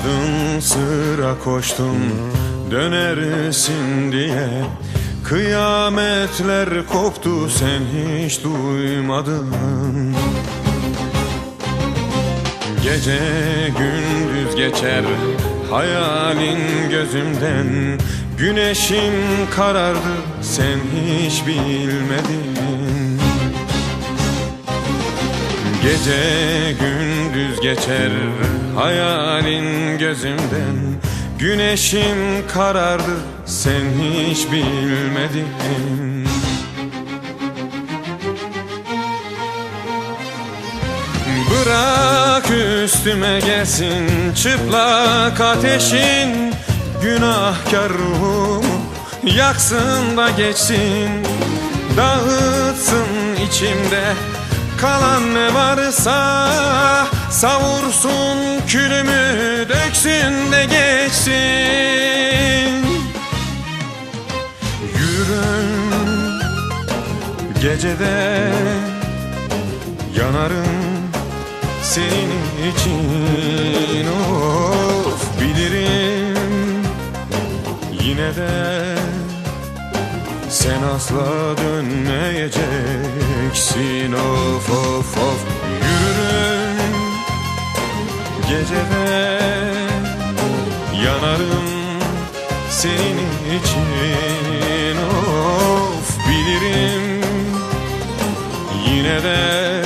Ardın sıra koştum dönersin diye. Kıyametler koptu sen hiç duymadın. Gece gündüz geçer hayalin gözümden. Güneşim karardı sen hiç bilmedin. Gece gündüz geçer hayalin gözümden. Güneşim karardı sen hiç bilmedin. Bırak üstüme gelsin çıplak ateşin. Günahkar ruhumu yaksın da geçsin. Dağıtsın içimde kalan ne varsa Savursun külümü döksün de geçsin. Yürürüm gecede yanarım senin için. Of bilirim yine de sen asla dönmeyeceksin. Of of of. Yürürüm gecede. Yanarım senin için. Of bilirim yine de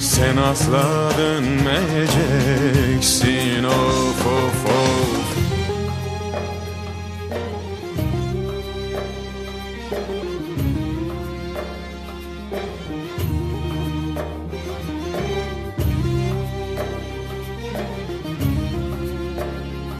sen asla dönmeyeceksin. Of of Müzik